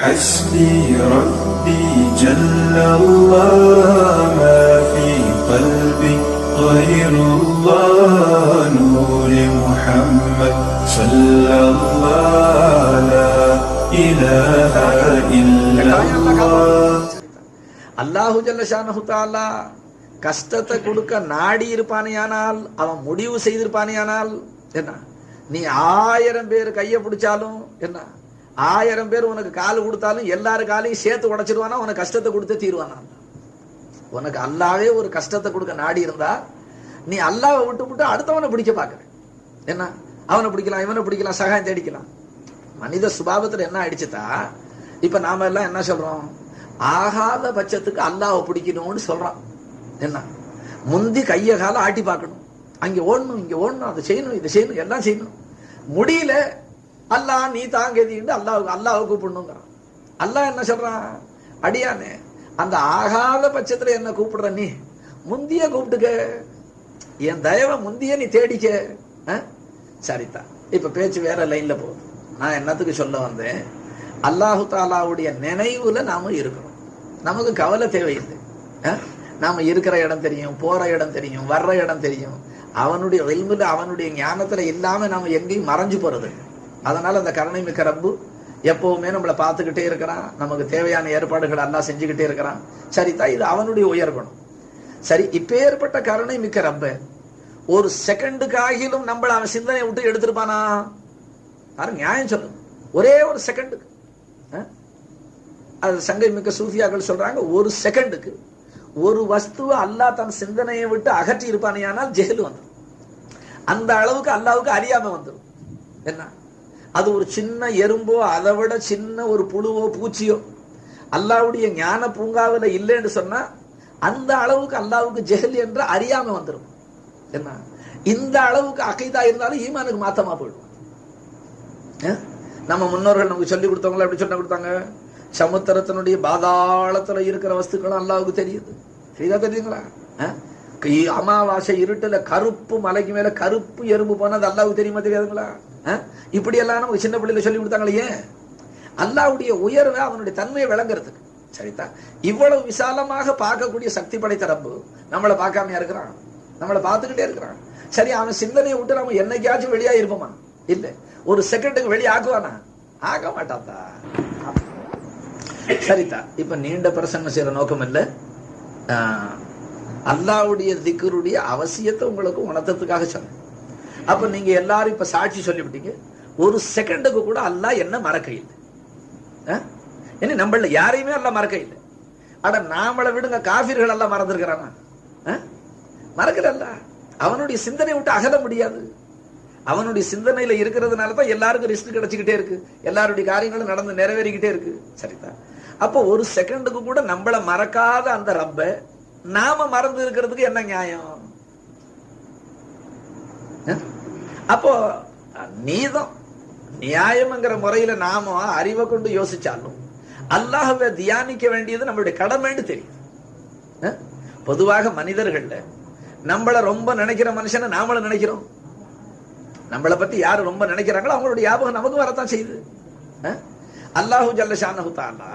حسبي ربي جل الله ما في قلبي غير الله نور محمد صلى الله لا إله إلا الله அல்லாஹு ஜல்லஷானஹு தாலா கஷ்டத்தை கொடுக்க நாடி இருப்பானேயானால் அவன் முடிவு செய்திருப்பானேயானால் என்ன நீ ஆயிரம் பேர் கையை பிடிச்சாலும் என்ன ஆயிரம் பேர் உனக்கு கால் கொடுத்தாலும் எல்லாரு காலையும் சேர்த்து உடைச்சிருவானா? உனக்கு கஷ்டத்தை கொடுத்து தீர்வானா? உனக்கு அல்லாவே ஒரு கஷ்டத்தை கொடுக்க நாடி இருந்தா நீ அல்லாவை விட்டு விட்டு அடுத்தவனை பிடிக்க பார்க்கற என்ன? அவனை பிடிக்கலாம் இவனை பிடிக்கலாம் சகாயம் தேடிக்கலாம். மனித சுபாவத்துல என்ன ஆயிடுச்சுதா இப்ப நாம எல்லாம் என்ன சொல்றோம்? ஆகாத பட்சத்துக்கு அல்லாவை பிடிக்கணும்னு சொல்றான். என்ன? முந்தி கைய கால ஆட்டி பார்க்கணும். அங்க ஓடணும் இங்க ஓடணும் அதை செய்யணும் இதை செய்யணும் எல்லாம் செய்யணும். முடியல அல்லாஹ் நீ தாங்கதின்னு அல்லாஹ் அல்லாவை கூப்பிடணுங்கிறான். அல்லாஹ் என்ன சொல்றான்? அடியானே அந்த ஆகாத பட்சத்துல என்ன கூப்பிடுற நீ? முந்திய கூப்பிட்டுக்க. என் தயவை முந்திய நீ தேடிக்க. ஆ? சரிதான் இப்ப பேச்சு வேற லைன்ல போகுது. நான் என்னத்துக்கு சொல்ல வந்தேன்? அல்லாஹு தாலாவுடைய நினைவுல நாம இருக்கணும். நமக்கு கவலை தேவையில்லை. நாம இருக்கிற இடம் தெரியும் போற இடம் தெரியும் வர்ற இடம் தெரியும். அவனுடைய வெல்முல அவனுடைய ஞானத்துல இல்லாம நாம எங்கேயும் மறைஞ்சு போறது அதனால அந்த கருணை மிக்க ரப்பு எப்பவுமே நம்மளை பார்த்துக்கிட்டே இருக்கிறான். நமக்கு தேவையான ஏற்பாடுகள் எல்லாம் செஞ்சுக்கிட்டே இருக்கிறான். சரிதான் இது அவனுடைய உயர்கணும் சரி இப்பேற்பட்ட கருணை மிக்க ரப்ப ஒரு செகண்டுக்காகிலும் நம்மளை அவன் சிந்தனை விட்டு எடுத்திருப்பானா? யாரும் நியாயம் சொல்லுங்க ஒரே ஒரு செகண்டுக்கு. ஆ? அது சங்கை மிக்க சூஃபியாக்கள் சொல்றாங்க ஒரு செகண்டுக்கு ஒரு வஸ்துவை அல்லாஹ் தன் சிந்தனையை விட்டு அகற்றி இருப்பானேயானால் ஜெயிலு வந்துடும் அந்த அளவுக்கு அல்லாவுக்கு அறியாம வந்துடும் என்ன? அது ஒரு சின்ன எறும்போ அதை விட சின்ன ஒரு புழுவோ பூச்சியோ. அல்லாவுடைய ஞான பூங்காவில் இல்லைன்னு சொன்னா அந்த அளவுக்கு அல்லாவுக்கு ஜெஹல் என்று அறியாம வந்துடும் என்ன? இந்த அளவுக்கு அகைதா இருந்தாலும் ஈமானுக்கு மாத்தமா போயிடும். நம்ம முன்னோர்கள் நமக்கு சொல்லி கொடுத்தவங்கள எப்படி சொல்லி கொடுத்தாங்க? சமுத்திரத்தினுடைய பாதாளத்துல இருக்கிற வஸ்துக்களும் அல்லாவுக்கு தெரியுது. சரிதா தெரியுங்களா ஆ? அமாவாசை இருட்டுல கருப்பு மலைக்கு மேல கருப்பு எறும்பு போனது அல்லாவுக்கு தெரியுமா தெரியாதுங்களா? இப்படி எல்லாம் நமக்கு சின்ன பிள்ளைல சொல்லி கொடுத்தாங்களே. ஏன் அல்லாவுடைய உயர்வை அவனுடைய தன்மையை விளங்குறதுக்கு. சரிதா? இவ்வளவு விசாலமாக பார்க்கக்கூடிய சக்தி படைத்த ரப்பு நம்மளை பார்க்காமையா இருக்கிறான். நம்மளை பார்த்துக்கிட்டே இருக்கிறான். சரி அவன் சிந்தனையை விட்டு நம்ம என்னைக்காச்சும் வெளியா இருப்போமா? இல்ல. ஒரு செகண்டுக்கு வெளியே ஆக்குவானா? ஆக மாட்டாத்தா சரிதா? இப்ப நீண்ட பிரசங்கம் செய்யற நோக்கம் இல்ல. ஆஹ், அல்லாவுடைய திக்கருடைய அவசியத்தை உங்களுக்கு உணர்த்ததுக்காக சொன்னேன். அப்ப நீங்க எல்லாரும் இப்ப சாட்சி சொல்லிவிட்டீங்க. ஒரு செகண்டுக்கு கூட அல்லாஹ் என்ன மறக்க இல்லை என்ன நம்மள யாரையுமே அல்ல மறக்க இல்லை அட நாமளை விடுங்க காபிர்கள் எல்லாம் மறந்துருக்கிறானா? மறக்கிறல்ல அவனுடைய சிந்தனை விட்டு அகல முடியாது. அவனுடைய சிந்தனையில இருக்கிறதுனால தான் எல்லாருக்கும் ரிஸ்க் கிடைச்சிக்கிட்டே இருக்கு. எல்லாருடைய காரியங்களும் நடந்து நிறைவேறிக்கிட்டே இருக்கு. சரிதான் அப்போ ஒரு செகண்டுக்கு கூட நம்மளை மறக்காத அந்த ரப்பை நாம மறந்து இருக்கிறதுக்கு என்ன நியாயம்? அப்போ நீதம் நியாயம்ங்கிற முறையில நாம அறிவை கொண்டு யோசிச்சாலும் அல்லாஹவை தியானிக்க வேண்டியது நம்மளுடைய கடமைன்னு தெரியும். பொதுவாக மனிதர்கள்ல நம்மள ரொம்ப நினைக்கிற மனுஷனை நாமளும் நினைக்கிறோம். நம்மளை பத்தி யாரு ரொம்ப நினைக்கிறாங்களோ அவங்களுடைய ஞாபகம் நமக்கு வரத்தான் செய்யுது. அல்லாஹூ அல்லாஹு ஜல்லஷானஹு தாலா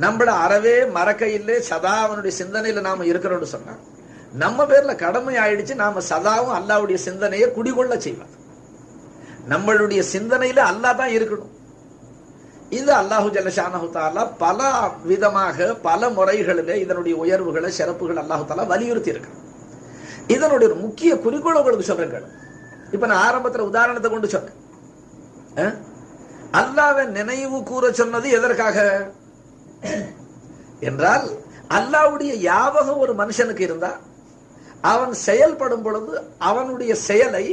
நம்மள அறவே மறக்க இல்லை சதா அவனுடைய சிந்தனையில நாம இருக்கிறோம்னு சொன்னா நம்ம பேர்ல கடமை ஆயிடுச்சு நாம சதாவும் அல்லாஹ்வுடைய சிந்தனையை குடிகொள்ள செய்வார். நம்மளுடைய சிந்தனையில அல்லாஹ் தான் இருக்கணும். இது அல்லாஹு ஜல்லஷானஹு தாலா பல விதமாக பல முறைகளில் இதனுடைய உயர்வுகளை சிறப்புகள் அல்லாஹு தாலா வலியுறுத்தி இருக்கான் இதனுடைய ஒரு முக்கிய குறிக்கோள் உங்களுக்கு சொல்றேன் கேளு. இப்ப நான் ஆரம்பத்துல உதாரணத்தை கொண்டு சொன்னேன். அல்லாவை நினைவு கூற சொன்னது எதற்காக? என்றால் அல்லாவுடைய யாபகம் ஒரு மனுஷனுக்கு இருந்தா அவன் செயல்படும் பொழுது அவனுடைய செயலை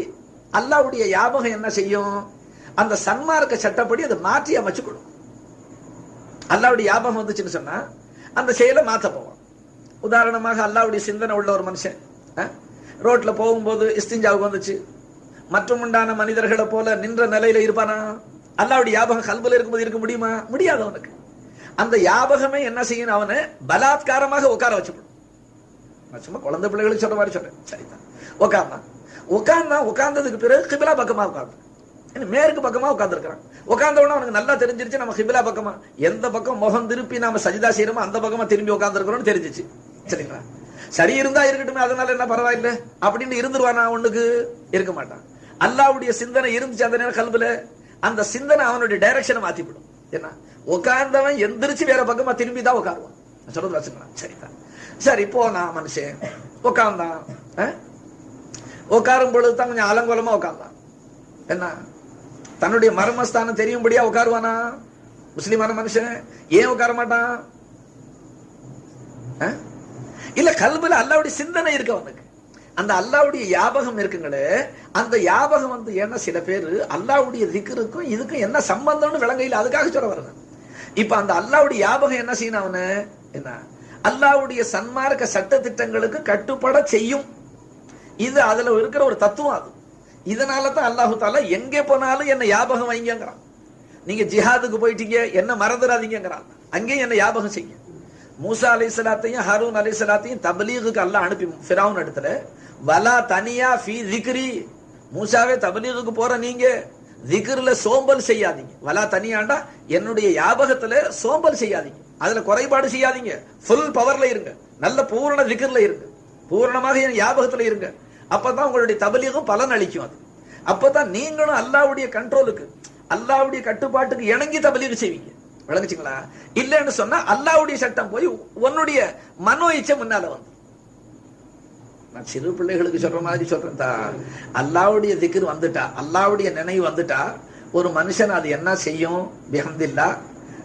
அல்லாவுடைய யாபகம் என்ன செய்யும்? அந்த சன்மார்க்க சட்டப்படி அதை மாற்றி அமைச்சு கொடுக்கும் அல்லாவுடைய யாபகம் வந்துச்சுன்னு சொன்னா அந்த செயலை மாற்ற போவான். உதாரணமாக அல்லாவுடைய சிந்தனை உள்ள ஒரு மனுஷன் ரோட்ல போகும்போது இஸ்திஞ்சாவுக்கு வந்துச்சு. மற்றும் உண்டான மனிதர்களை போல நின்ற நிலையில இருப்பானா? அல்லாவுடைய யாபகம் கல்புல இருக்கும்போது இருக்க முடியுமா? முடியாது அவனுக்கு. அந்த யாபகமே என்ன செய்யணும் அவனை பலாத்காரமாக உட்கார வச்சுப்படும் நான் சும்மா குழந்தை பிள்ளைகளுக்கு சொல்ற மாதிரி சொல்றேன். சரிதான். உட்கார்ந்தான் உட்கார்ந்தான் உட்கார்ந்ததுக்கு பிறகு கிபிலா பக்கமா உட்கார்ந்து. மேற்கு பக்கமா உட்காந்துருக்கிறான் உட்கார்ந்தவன அவனுக்கு நல்லா தெரிஞ்சிருச்சு நம்ம கிபிலா பக்கமா. எந்த பக்கம் முகம் திருப்பி நாம சஜிதா செய்யறோமோ அந்த பக்கமா திரும்பி உட்காந்துருக்கிறோம்னு தெரிஞ்சிச்சு. சரிங்களா? சரி இருந்தா இருக்கட்டுமே அதனால என்ன பரவாயில்ல? அப்படின்னு இருந்துருவானா அவனுக்கு இருக்க மாட்டான். அல்லாவுடைய சிந்தனை இருந்துச்சு அந்த நேரம் கல்வில அந்த சிந்தனை அவனுடைய டைரக்ஷனை மாத்திவிடும் என்ன? உட்கார்ந்தவன் எந்திரிச்சு வேற பக்கமா திரும்பி தான் உட்காருவான் சொல்றது வச்சுக்கலாம் சரிதான் சரி போனான் மனுஷன். உட்கார்ந்தான் உட்காரும் பொழுது தான் கொஞ்சம் அலங்கோலமா உட்கார்ந்தான் என்ன? தன்னுடைய மர்மஸ்தானம் தெரியும்படியா உட்காருவானா முஸ்லிமான மனுஷன். ஏன் உட்கார மாட்டான்? இல்ல கல்வில அல்லாவுடைய சிந்தனை இருக்கு அவனுக்கு. அந்த அல்லாவுடைய யாபகம் இருக்குங்களே அந்த யாபகம் வந்து என்ன சில பேர் அல்லாவுடைய திக்கருக்கும் இதுக்கும் என்ன சம்பந்தம்னு விளங்கையில் அதுக்காக சொல்ல வரேன் இப்ப அந்த அல்லாவுடைய யாபகம் என்ன செய்யணும் அவனு? என்ன? அல்லாவுடைய சன்மார்க்க சட்ட திட்டங்களுக்கு கட்டுப்பட செய்யும். இது அதுல இருக்கிற ஒரு தத்துவம் அது. இதனால தான் அல்லாஹு தாலா எங்கே போனாலும் என்ன யாபகம் வைங்கிறான் நீங்க ஜிஹாதுக்கு போயிட்டீங்க என்ன மறந்துடாதீங்கிறான் அங்கேயும் என்ன யாபகம் செய்யும். மூசா அலைஹிஸ்ஸலாத்தையும் ஹாரூன் அலைஹிஸ்ஸலாத்தையும் தபலீகுக்கு அல்லாஹ் அனுப்பி ஃபிரௌன் இடத்துல வலா தனியா ஃபீ திக்ரி. மூசாவே தபலீகுக்கு போற நீங்க. திக்ர்ல சோம்பல் செய்யாதீங்க. வலா தனியாண்டா என்னுடைய யாபகத்துல சோம்பல் செய்யாதீங்க. அதுல குறைபாடு செய்யாதீங்க. ஃபுல் பவர்ல இருங்க. நல்ல பூரண திக்ர்ல இருங்க. பூரணமாக என் யாபகத்துல இருங்க. அப்பதான் உங்களுடைய தபலீகம் பலன் அளிக்கும் அது. அப்பதான் நீங்களும் அல்லாவுடைய கண்ட்ரோலுக்கு அல்லாவுடைய கட்டுப்பாட்டுக்கு இணங்கி தபலீகு செய்வீங்க. விளங்குச்சிங்களா? இல்லைன்னு சொன்னா அல்லாவுடைய சட்டம் போய் உன்னுடைய மனோ இச்சை முன்னால வந்து. நான் சிறு பிள்ளைகளுக்கு சொல்ற மாதிரி சொல்றேன் தா. அல்லாவுடைய திக்ர் வந்துட்டா. அல்லாவுடைய நினைவு வந்துட்டா. ஒரு மனுஷன் அது என்ன செய்யும்? பிஹந்தில்லா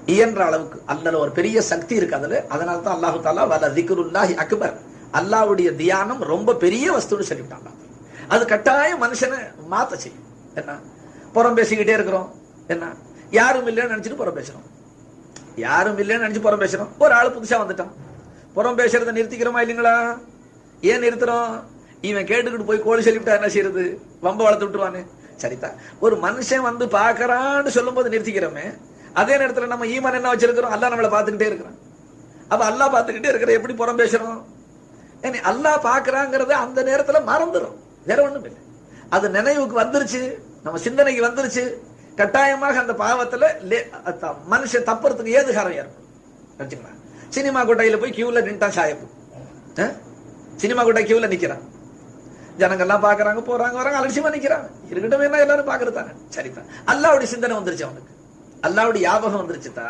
இயன்ற அளவுக்கு. அல்லது ஒரு பெரிய சக்தி இருக்கு அதுல. அதனால தான் அல்லாஹு தாலா வல திக்ருல்லாஹி அக்பர். அல்லாவுடைய தியானம் ரொம்ப பெரிய வஸ்துன்னு சொல்லிவிட்டாங்க. அது கட்டாயம் மனுஷனை மாத்த செய்யும். என்ன? புறம் பேசிக்கிட்டே இருக்கிறோம். என்ன? யாரும் இல்லைன்னு நினைச்சிட்டு புறம் பேசுறோம். யாரும் இல்லைன்னு நினைச்சு புறம் பேசுறோம். ஒரு ஆள் புதுசா வந்துட்டான். புறம் பேசுறதை நிறுத்திக்கிறோமா இல்லைங்களா? ஏன் நிறுத்துறோம்? இவன் கேட்டுக்கிட்டு போய் கோழி சொல்லிவிட்டா என்ன செய்யறது? வம்ப வளர்த்து விட்டுருவானு. சரிதான் ஒரு மனுஷன் வந்து பாக்குறான்னு சொல்லும் போது நிறுத்திக்கிறோமே அதே நேரத்துல நம்ம ஈமன் என்ன வச்சிருக்கிறோம்? அல்லாஹ் நம்மளை பார்த்துக்கிட்டே இருக்கிறான். அப்ப அல்லாஹ் பார்த்துக்கிட்டே இருக்கிற எப்படி புறம் பேசுறோம்? ஏனி அல்லாஹ் பாக்குறாங்கிறத அந்த நேரத்துல மறந்துடும் வேற ஒண்ணும் இல்லை அது நினைவுக்கு வந்துருச்சு நம்ம சிந்தனைக்கு வந்துருச்சு. கட்டாயமாக அந்த பாவத்துல லே- மனுஷன் தப்புறதுக்கு ஏதுகாரம் ஏற்படும். சினிமா கொட்டையில போய் கியூல நின்ட்டான் சாயப்பு. சினிமா கூட கியூல நிக்கிறான். ஜனங்கள்லாம் பாக்குறாங்க போறாங்க வராங்க அலட்சியமா நிக்கிறாங்க. இருக்கட்டும் என்ன எல்லாரும் பாக்குறது தானே? சரிதான் அல்லாவுடைய சிந்தனை வந்துருச்சு அவனுக்கு. அல்லாவுடைய யாபகம் வந்துருச்சுதா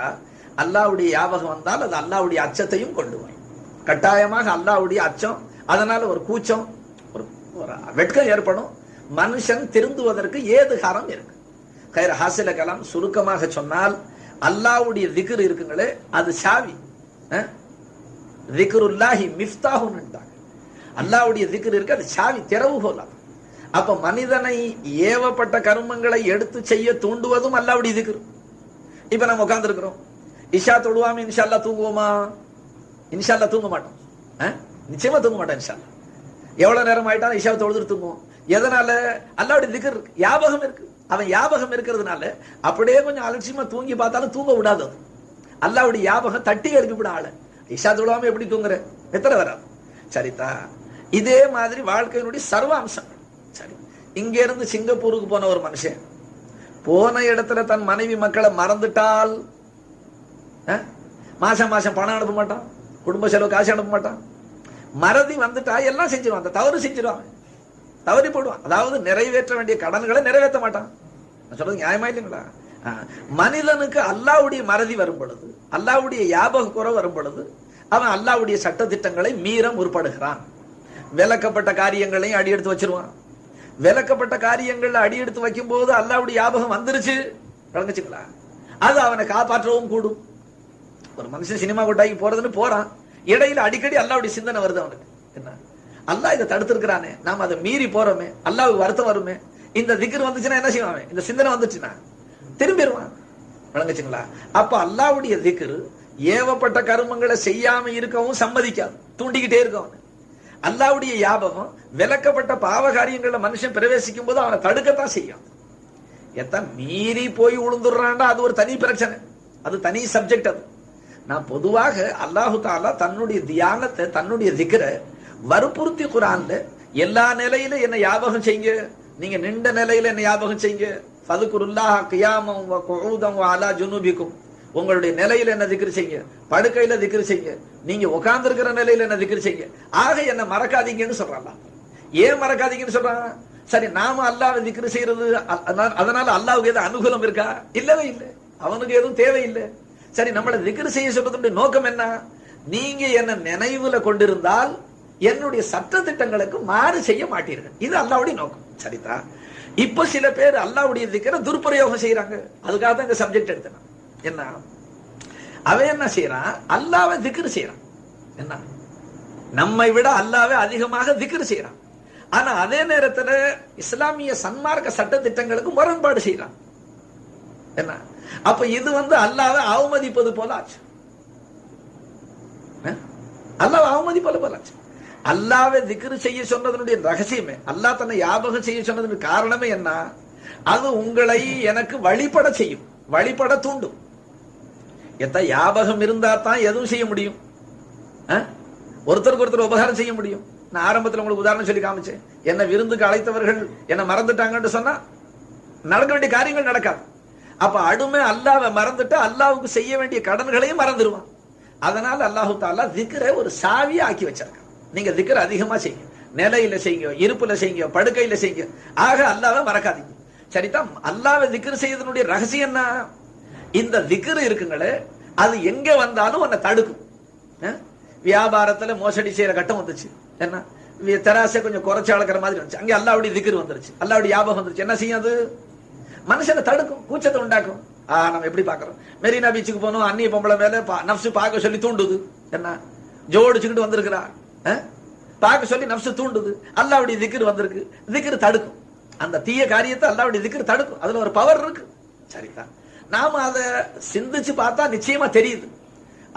அல்லாவுடைய யாபகம் வந்தால் அது அல்லாவுடைய அச்சத்தையும் கொண்டு வரும். கட்டாயமாக அல்லாவுடைய அச்சம் அதனால ஒரு கூச்சம் ஒரு ஒரு வெட்கம் ஏற்படும். மனுஷன் திருந்துவதற்கு ஏது ஹாரம் இருக்கு. கைர ஹாசில கலாம் சுருக்கமாக சொன்னால் அல்லாவுடைய திகர் இருக்குங்களே அது சாவி. அஹ்? திக்ருல்லாஹி மிஃப்தாஹுன்னுட்டாங்க. அல்லாவுடைய திக்கர் இருக்கு அது சாவி திறவு அது அப்ப மனிதனை ஏவப்பட்ட கர்மங்களை எடுத்து செய்ய தூண்டுவதும் அல்லாவுடைய திக்ர். இப்ப நம்ம உட்கார்ந்து இருக்கிறோம் இஷா தொழுவாம இன்ஷால்லா தூங்குவோமா? இன்ஷால்லா தூங்க மாட்டோம். நிச்சயமா தூங்க மாட்டோம் இன்ஷால்லா எவ்வளவு நேரம் ஆயிட்டாலும் இஷாவை தொழுதுட்டு தூங்குவோம். எதனால? அல்லாவுடைய திக்கர் இருக்கு. யாபகம் இருக்கு. அவன் யாபகம் இருக்கிறதுனால அப்படியே கொஞ்சம் அலட்சியமா தூங்கி பார்த்தாலும் தூங்க விடாது அது அல்லாவுடைய யாபகம் தட்டி எழுப்பி விட ஆளு. இஷா தொழுவாம எப்படி தூங்குற? எத்தனை வராது சரிதா இதே மாதிரி வாழ்க்கையினுடைய சர்வ அம்சங்கள். சரி. இங்க இருந்து சிங்கப்பூருக்கு போன ஒரு மனுஷன். போன இடத்துல தன் மனைவி மக்களை மறந்துட்டால் மாசம் மாசம் பணம் அனுப்ப மாட்டான். குடும்ப செலவு காசு அனுப்ப மாட்டான். மறதி வந்துட்டா எல்லாம் செஞ்சிருவான். அந்த தவறு செஞ்சிருவான். தவறி போடுவான். அதாவது நிறைவேற்ற வேண்டிய கடன்களை நிறைவேற்ற மாட்டான். நான் சொல்றது நியாயமா இல்லைங்களா? மனிதனுக்கு அல்லாவுடைய மறதி வரும் பொழுது அல்லாவுடைய யாபக குறை வரும் பொழுது அவன் அல்லாவுடைய சட்ட திட்டங்களை மீற முற்படுகிறான். விலக்கப்பட்ட காரியங்களையும் அடி எடுத்து வச்சிருவான். விலக்கப்பட்ட காரியங்கள்ல அடி எடுத்து வைக்கும் போது அல்லாவுடைய யாபகம் வந்துருச்சு. விளங்குச்சுங்களா? அது அவனை காப்பாற்றவும் கூடும். ஒரு மனுஷன் சினிமா கொட்டாக்கி போறதுன்னு போறான். இடையில அடிக்கடி அல்லாவுடைய சிந்தனை வருது அவனுக்கு. என்ன? அல்லாஹ் இதை தடுத்திருக்கிறானே. நாம அதை மீறி போறோமே. அல்லாவுக்கு வருத்தம் வருமே. இந்த திக்ர் வந்துச்சுன்னா என்ன செய்வான் இந்த சிந்தனை வந்துச்சுன்னா திரும்பிடுவான். விளங்குச்சுங்களா? அப்ப அல்லாஹ்வுடைய திக்ர் ஏவப்பட்ட கருமங்களை செய்யாம இருக்கவும் சம்மதிக்காது. தூண்டிக்கிட்டே இருக்கும் அவனை. அல்லாவுடைய யாபகம் விலக்கப்பட்ட பாவ காரியங்கள்ல மனுஷன் பிரவேசிக்கும் போது அவனை தடுக்கத்தான் செய்யும். எத்தான் மீறி போய் உளுந்துடுறான்டா அது ஒரு தனி பிரச்சனை. அது தனி சப்ஜெக்ட் அது. நான் பொதுவாக அல்லாஹு தாலா தன்னுடைய தியானத்தை தன்னுடைய திக்கரை வற்புறுத்தி குரான்ல எல்லா நிலையில என்ன ஞாபகம் செய்யுங்க. நீங்க நின்ற நிலையில என்ன ஞாபகம் செய்யுங்க. ஃபதுகுருல்லாஹ கியாமம் வ அலா ஜுனூபிக்கும். உங்களுடைய நிலையில என்ன திக்ரு செய்யுங்க? படுக்கையில திக்ரு செய்யுங்க. நீங்க உட்கார்ந்துருக்கிற நிலையில என்ன திக்ரு செய்யுங்க? ஆக என்ன மறக்காதீங்கன்னு சொல்றான் ஏன் மறக்காதீங்கன்னு சொல்றான்? சரி நாம அல்லாஹ்வை திக்ரு செய்யறது அதனால- அல்லாவுக்கு அல்லாஹ்வுக்கு அனுகூலம் இருக்கா? இல்லவே இல்லை. அவனுக்கு எதுவும் தேவையில்லை. சரி நம்மளை திக்ரு செய்ய சொல்றதுடைய நோக்கம் என்ன? நீங்க என்ன நினைவுல கொண்டிருந்தால் என்னுடைய சட்ட திட்டங்களுக்கு மாறு செய்ய மாட்டீர்கள். இது அல்லாவுடைய நோக்கம். சரிதா? இப்ப சில பேர் அல்லாவுடைய திக்கிற துர்பிரயோகம் செய்யறாங்க அதுக்காக தான் இந்த சப்ஜெக்ட் எடுத்தேன் என்ன? அவன் என்ன செய்யறான் அல்லாவை திக்ரு செய்யறான் என்ன? நம்மை விட அல்லாவே அதிகமாக திக்ரு செய்யறான் ஆனா அதே நேரத்துல இஸ்லாமிய சன்மார்க்க சட்ட திட்டங்களுக்கு முரண்பாடு செய்யறான் என்ன? அப்ப இது வந்து அல்லாவை அவமதிப்பது போல ஆச்சு. அல்லாவை அல்லாஹ் அவமதிப்பது போல ஆச்சு. அல்லாவை திக்ரு செய்ய சொன்னதனுடைய ரகசியமே. அல்லாஹ் தன்னை ஞாபகம் செய்ய சொன்னதனுடைய காரணமே என்ன? அது உங்களை எனக்கு வழிபட செய்யும். வழிபட தூண்டும். எத்த ஞாபகம் இருந்தா தான் எதுவும் செய்ய முடியும். ஒருத்தருக்கு ஒருத்தர் உபகாரம் செய்ய முடியும். நான் ஆரம்பத்தில் உங்களுக்கு உதாரணம் சொல்லி காமிச்சேன். என்னை விருந்துக்கு அழைத்தவர்கள் என்னை மறந்துட்டாங்கன்னு சொன்னா நடக்க வேண்டிய காரியங்கள் நடக்காது. அப்ப அடுமை அல்லாவை மறந்துட்டு அல்லாவுக்கு செய்ய வேண்டிய கடன்களையும் மறந்துடுவான் அதனால அல்லாஹு தாலா திக்கரை ஒரு சாவியா ஆக்கி வச்சிருக்கான். நீங்க திக்கரை அதிகமா செய்யுங்க. நிலையில செய்யுங்க இருப்புல செய்யுங்க படுக்கையில செய்யுங்க. ஆக அல்லாவை மறக்காதீங்க. சரிதான் அல்லாவை திக்கர் செய்யறதுனுடைய ரகசியம் என்ன? இந்த திக்ரு இருக்குங்களே அது எங்க வந்தாலும் உன்னை தடுக்கும். வியாபாரத்துல மோசடி செய்யற கட்டம் வந்துச்சு. என்ன தெராசை கொஞ்சம் குறைச்சு அளக்கிற மாதிரி வந்துச்சு. அங்கே அல்லாவுடைய திக்ரு வந்துருச்சு. அல்லாவுடைய ஞாபகம் வந்துருச்சு. என்ன செய்யும் அது? மனுஷனை தடுக்கும் கூச்சத்தை உண்டாக்கும். ஆ நம்ம எப்படி பாக்குறோம் மெரினா பீச்சுக்கு போனோம் அந்நிய பொம்பளை மேல பா- நப்சு பார்க்க சொல்லி தூண்டுது. என்ன ஜோடிச்சுக்கிட்டு வந்திருக்கிறா. பார்க்க சொல்லி நப்சு தூண்டுது. அல்லாவுடைய திக்ரு வந்திருக்கு. திக்ரு தடுக்கும். அந்த தீய காரியத்தை அல்லாவுடைய திக்ரு தடுக்கும். அதுல ஒரு பவர் இருக்கு. சரிதான். நாம அதை சிந்திச்சு பார்த்தா நிச்சயமா தெரியுது.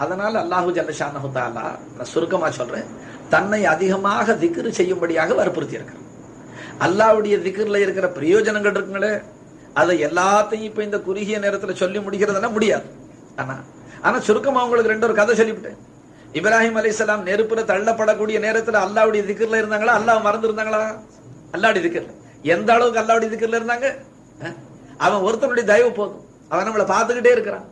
அதனால அல்லாஹு ஜல்லஷானஹு தஆலா நான் சுருக்கமா சொல்றேன். தன்னை அதிகமாக திக்ரு செய்யும்படியாக வற்புறுத்தி இருக்கிறார் அல்லாவுடைய திக்ரில் இருக்கிற பிரயோஜனங்கள் இருக்குங்களே அதை எல்லாத்தையும் இப்போ இந்த குறுகிய நேரத்தில் சொல்லி முடிக்கிறதுனா முடியாது. ஆனா ஆனால் சுருக்கமாக உங்களுக்கு ரெண்டு ஒரு கதை சொல்லிவிட்டேன். இப்ராஹிம் அலைஹிஸ்ஸலாம் நெருப்பில் தள்ளப்படக்கூடிய நேரத்தில் அல்லாவுடைய திக்ர்ல இருந்தாங்களா? அல்லாஹ் மறந்துருந்தாங்களா? அல்லாவுடைய அல்லாஹ்வுடைய எந்த அளவுக்கு அல்லாவுடைய திக்ர்ல இருந்தாங்க? அவன் ஒருத்தனுடைய தயவு போதும். அவன் நம்மளை பார்த்துக்கிட்டே இருக்கிறான்.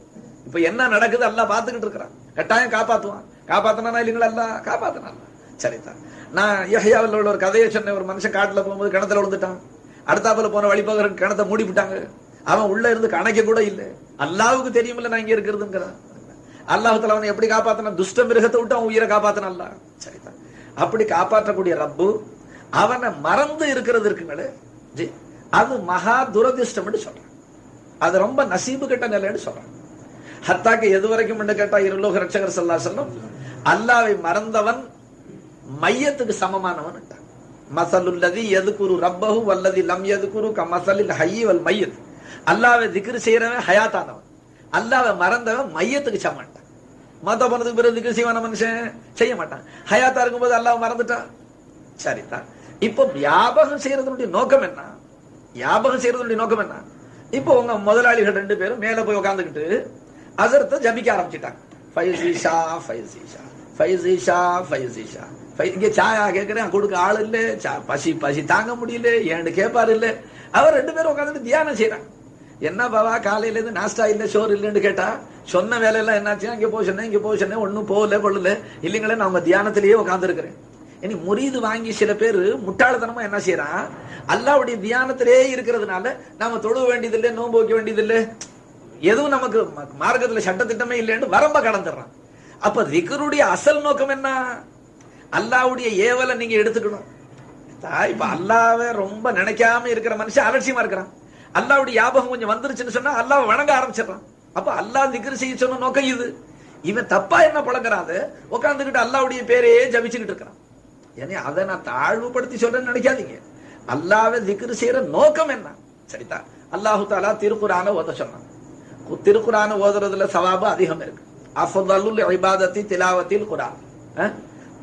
இப்ப என்ன நடக்குது? எல்லாம் பார்த்துக்கிட்டு இருக்கிறான். கட்டாயம் காப்பாத்துவான். காப்பாத்தினா இல்லைங்களா அல்லாஹ்? காப்பாத்தினான் சரிதான் நான் யஹ்யாவில் உள்ள ஒரு கதையை சொன்ன ஒரு மனுஷன் காட்டுல போகும்போது கிணத்துல விழுந்துட்டான். அடுத்தாப்புல போன வழிபோகிற கிணத்தை மூடி விட்டாங்க அவன் உள்ள இருந்து கணக்க கூட இல்லை. அல்லாவுக்கு தெரியுமில்ல நான் இங்க இருக்கிறதுங்கிறான். அல்லாஹ் அவனை எப்படி காப்பாத்தினா துஷ்ட மிருகத்தை விட்டு அவன் உயிரை காப்பாத்தினல்ல சரிதான் அப்படி காப்பாற்றக்கூடிய ரப்பு அவனை மறந்து இருக்கிறது இருக்குங்களே ஜி, அது மகா துரதிருஷ்டம்னு சொல்றான். அது ரொம்ப நசீபு கெட்ட நிலைன்னு சொல்றான் ஹத்தாக்கு எது வரைக்கும் கேட்டா இருலோக ரட்சகர் சல்லா சொல்லும் அல்லாவை மறந்தவன் மையத்துக்கு சமமானவன் மசலுல்லதி எதுக்குரு ரப்பஹு வல்லதி லம் எதுக்குரு க மசலில் ஹையி வல் மையத். அல்லாவை திக்ரு செய்யறவன் ஹயாத்தானவன். அல்லாவை மறந்தவன் மையத்துக்கு சமன்ட்டான் மத்த போனதுக்கு பிறகு திக்ரு செய்வான மனுஷன் செய்ய மாட்டான். ஹயாத்தா இருக்கும்போது அல்லாஹ் மறந்துட்டான் சரிதான். இப்போ வியாபகம் செய்யறதுடைய நோக்கம் என்ன? வியாபகம் செய்யறதுடைய நோக்கம் என்ன? இப்போ உங்க முதலாளிகள் ரெண்டு பேரும் மேல போய் உட்காந்துக்கிட்டு அசரத்தை ஜபிக்க ஆரம்பிச்சிட்டாங்க. ஃபைசிஷா ஃபைசிஷா ஃபைசிஷா ஃபைசிஷா ஃபை- சாயா கேட்கிறேன் கொடுக்க ஆள் இல்லை சா பசி பசி தாங்க முடியல ஏன்னு கேட்பாரு இல்ல. அவர் ரெண்டு பேரும் உட்காந்துட்டு தியானம் செய்யறாங்க என்ன பாவா காலையில இருந்து நாஸ்டா இல்லை சோறு இல்லைன்னு கேட்டா சொன்ன வேலையெல்லாம் என்னாச்சு இங்கே போய் சொன்னேன் இங்கே போய் சொன்னேன் ஒன்னும் போகல கொள்ளல. இல்லைங்களே நான் உங்கள் தியானத்திலேயே உட்காந்துருக்கிறேன் இனி முறிது வாங்கி சில பேர் முட்டாள்தனமா என்ன செய்யறான்? அல்லாவுடைய தியானத்திலே இருக்கிறதுனால நாம தொழுக வேண்டியதில்லை நோன்பு வைக்க வேண்டியதில்லை. எதுவும் நமக்கு மார்க்கத்துல சட்டத்திட்டமே இல்லைன்னு வரம்ப கடந்துடுறான். அப்ப திக்கருடைய அசல் நோக்கம் என்ன? அல்லாவுடைய ஏவலை நீங்க எடுத்துக்கணும். இப்ப அல்லாவை ரொம்ப நினைக்காம இருக்கிற மனுஷன் அலட்சியமா இருக்கிறான். அல்லாவுடைய ஞாபகம் கொஞ்சம் வந்துருச்சுன்னு சொன்னா அல்லாஹ் வணங்க ஆரம்பிச்சிடறான். அப்ப அல்லாஹ் திக்கர் செய்ய சொன்ன நோக்கம் இது. இவன் தப்பா என்ன பழக்கிறாது உட்காந்துக்கிட்டு அல்லாவுடைய பேரையே ஜபிச்சுக்கிட்டு இருக்கிறான். ஏன்னா அதை நான் தாழ்வுபடுத்தி சொல்றேன்னு நினைக்காதீங்க. அல்லாவை திக்ரு செய்யற நோக்கம் என்ன? சரிதா. அல்லாஹு தாலா திருக்குறான ஓத சொன்னான். திருக்குறான ஓதுறதுல சவாபு அதிகம் இருக்கு. அஃதலுல் இபாதத்தி திலாவத்தில் குரான்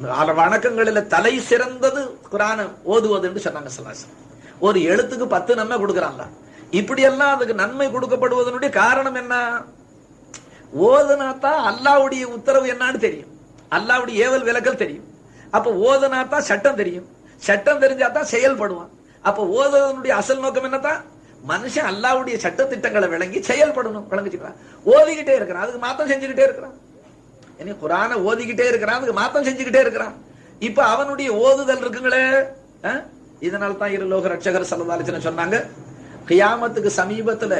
வணக்கங்களில் வணக்கங்களில தலை சிறந்தது குரான ஓதுவதுன்னு சொன்னாங்க சலாசம் ஒரு எழுத்துக்கு பத்து நன்மை கொடுக்குறாங்க இப்படியெல்லாம் அதுக்கு நன்மை கொடுக்கப்படுவதனுடைய காரணம் என்ன? ஓதுனாத்தான் அல்லாவுடைய உத்தரவு என்னன்னு தெரியும். அல்லாவுடைய ஏவல் விலகல் தெரியும். அப்ப ஓதுனாத்தான் சட்டம் தெரியும். சட்டம் தெரிஞ்சாதான் செயல்படுவான். அப்ப ஓதுவதனுடைய அசல் நோக்கம் என்னதான் மனுஷன் அல்லாவுடைய சட்ட திட்டங்களை விளங்கி செயல்படணும். விளங்கிச்சுக்கிறான் ஓதிக்கிட்டே இருக்கிறான். அதுக்கு மாத்தம் செஞ்சுக்கிட்டே இருக்கிறான். இனி குரானை ஓதிக்கிட்டே இருக்கிறான். அதுக்கு மாத்தம் செஞ்சுக்கிட்டே இருக்கிறான். இப்ப அவனுடைய ஓதுதல் இருக்குங்களே? இதனால தான் இருலோக ரட்சகர் சல்லதாலிச்சன சொன்னாங்க கியாமத்துக்கு சமீபத்துல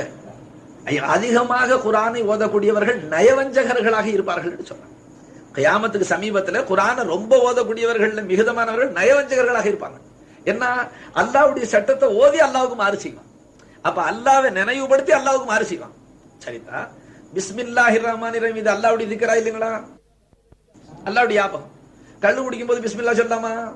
அதிகமாக குரானை ஓதக்கூடியவர்கள் நயவஞ்சகர்களாக இருப்பார்கள் என்று சொன்னாங்க. கயாமத்துக்கு சமீபத்துல குரானை ரொம்ப ஓதக்கூடியவர்கள் மிகுதமானவர்கள் நயவஞ்சகர்களாக இருப்பாங்க. என்ன அல்லாவுடைய சட்டத்தை ஓதி அல்லாவுக்கு மாறு செய்வான். அப்ப அல்லாவை நினைவுபடுத்தி அல்லாவுக்கு மாறு செய்வான். சரிதா? பிஸ்மில்லாஹி ரஹ்மான் ரஹீம் இது அல்லாவுடைய திக்கரா இல்லைங்களா? அல்லாவுடைய யாபகம். கள்ளு குடிக்கும் போது பிஸ்மில்லா சொல்லாமா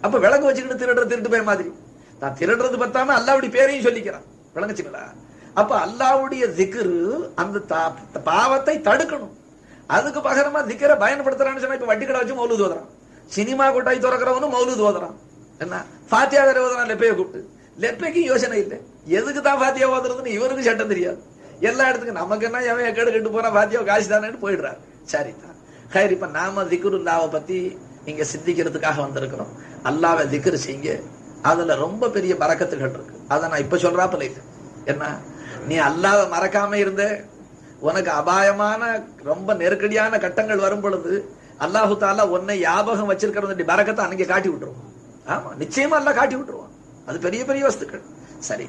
அப்ப விளக்கு வச்சுக்கிட்டு திருடுற திருட்டு போய் மாதிரி. நான் திருடுறது பத்தாம அல்லாவுடைய பேரையும் சொல்லிக்கிறான். விளங்குச்சுங்களா? அப்ப அல்லாவுடைய திக்ரு அந்த தா- பாவத்தை தடுக்கணும். அதுக்கு பகரமா திக்கரை பயன்படுத்துறான்னு சொன்னா இப்ப வட்டி கடை வச்சு மௌலூது ஓதுறான். சினிமா கொட்டாய் திறக்கிறவனும் மௌலூது ஓதுறான். என்ன? ஃபாத்தியா வேற ஓதுறான் லெப்பையை கூப்பிட்டு. லெப்பைக்கு யோசனை இல்லை. எதுக்கு தான் ஃபாத்தியா ஓதுறதுன்னு இவருக்கு சட்டம் தெரியாது. எல்லா இடத்துக்கும் நமக்கு என்ன எவன் எக்கேடு கெட்டு போறான் ஃபாத்தியா காசு தானேன்னு போயிடுறாரு. சரி தான். ஹைர் இப்ப நாம திக்ருல்லாவை பத்தி இங்க சிந்திக்கிறதுக்காக வந்திருக்கிறோம். அல்லாவை திக்ரு செய்யுங்க. அதுல ரொம்ப பெரிய பறக்கத்துகள் இருக்கு. அதை நான் இப்ப சொல்றாப்புல இல்லை. என்ன? நீ அல்லாவை மறக்காம இருந்த உனக்கு அபாயமான ரொம்ப நெருக்கடியான கட்டங்கள் வரும் பொழுது அல்லாஹு தாலா உன்னை ஞாபகம் வச்சிருக்கிறது பரக்கத்தை அன்னைக்கு காட்டி விட்டுருவான். ஆமா நிச்சயமா எல்லாம் காட்டி விட்டுருவான். அது பெரிய பெரிய வஸ்துக்கள். சரி.